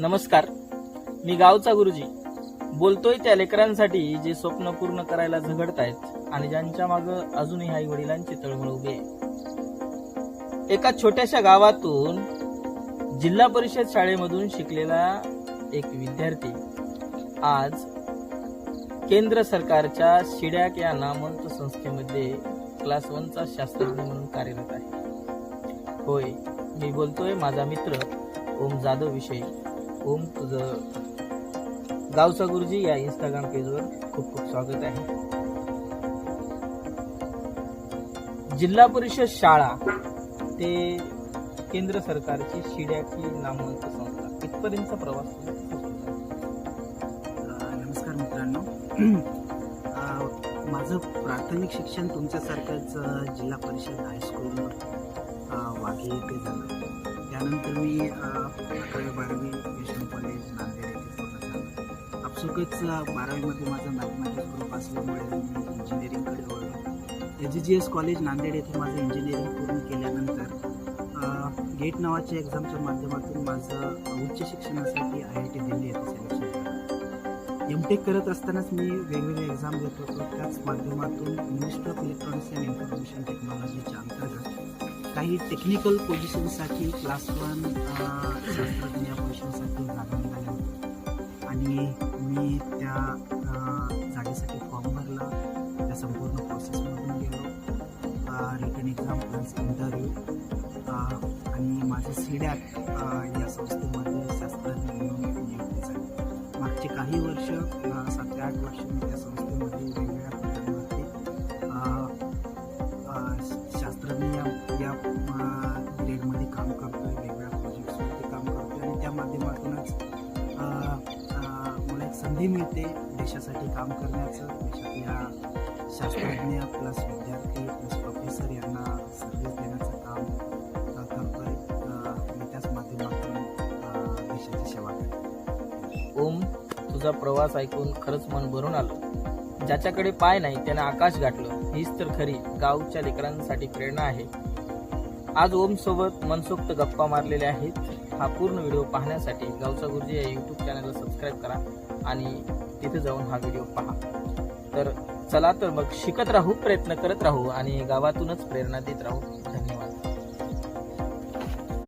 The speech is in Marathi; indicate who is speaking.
Speaker 1: नमस्कार. मी गावचा गुरुजी. बोलतोय त्या लेकरांसाठी जे स्वप्न पूर्ण करायला झगडतायत आणि ज्यांच्या माग अजूनही आई वडिलांची तळमळ उभी आहे. एका छोट्याशा गावातून जिल्हा परिषद शाळेमधून शिकलेला एक विद्यार्थी आज केंद्र सरकारच्या शिड्याक या नामवंत संस्थेमध्ये क्लास वनचा शास्त्रज्ञ म्हणून कार्यरत आहे. होय मी बोलतोय माझा मित्र ओम जाधव विषयी. ओम. तुझं गावचा गुरुजी या इंस्टाग्राम पेजवर खूप खूप स्वागत आहे. जिल्हा परिषद शाळा ते केंद्र सरकारची शिड्याची नामवंत संस्था. इथपर्यंतचा प्रवास
Speaker 2: नमस्कार मित्रांनो. माझं प्राथमिक शिक्षण तुमच्यासारखंच जिल्हा परिषद हायस्कूल वाघे येथे झालं. त्यानंतर मी अकरावी बारावी विष्णू कॉलेज नांदेड येथे पूर्ण झालं. आपसुकच बारावीमध्ये माझं मॅथमॅटिक्स ग्रुप असल्यामुळे मी इंजिनिअरिंगकडे वळलो. H G S college Nanded येथे माझं इंजिनिअरिंग पूर्ण केल्यानंतर गेट नावाच्या एक्झामच्या माध्यमातून माझं उच्च शिक्षणासाठी आय आय टी दिल्ली येथे सिलेक्शन एम टेक करत असतानाच मी वेगवेगळे एक्झाम देत होतो. त्याच माध्यमातून minister of electronics and information टेक्नॉलॉजीच्या अंतर्गत काही टेक्निकल पोझिशनसाठी क्लास वन शास्त्रज्ञ या पोझिशनसाठी जागा निघाल्या होत्या आणि मी त्या uh, जागेसाठी फॉर्म भरला. त्या संपूर्ण प्रोसेसमधून गेलो. रिटर्न एक्झाम प्लस इंटरव्ह्यू आणि माझं सीडॅक या संस्थेमध्ये शास्त्रज्ञ म्हणून नियुक्ती झाली. मागचे काही वर्ष सात ते आठ वर्ष मी त्या संस्थेमध्ये काम काम आहे वेगवेगळ्या प्रोजेक्ट्सवरती काम करतो आणि त्या माध्यमातूनच मला एक संधी मिळते देशासाठी काम करण्याचं. देशातल्या शास्त्रज्ञ प्लस विद्यार्थी प्लस प्रोफेसर यांना सर्व्हिस देण्याचं काम करतो आहे मी त्याच माध्यमातून देशाची सेवा करतो
Speaker 1: ओम तुझा प्रवास ऐकून खरंच मन भरून आलं. ज्याच्याकडे पाय नाही त्यानं आकाश गाठलं. हीच तर खरी गावच्या लेकरांसाठी प्रेरणा आहे. आज ओम सोबत मनसोक्त गप्पा मारलेल्या आहेत. हा पूर्ण व्हिडिओ पाहण्यासाठी गावचा गुरुजी या यूट्यूब चॅनलला सबस्क्राईब करा आणि तिथे जाऊन हा व्हिडिओ पहा. तर चला तर मग शिकत राहू प्रयत्न करत राहू आणि गावातूनच प्रेरणा देत राहू. धन्यवाद.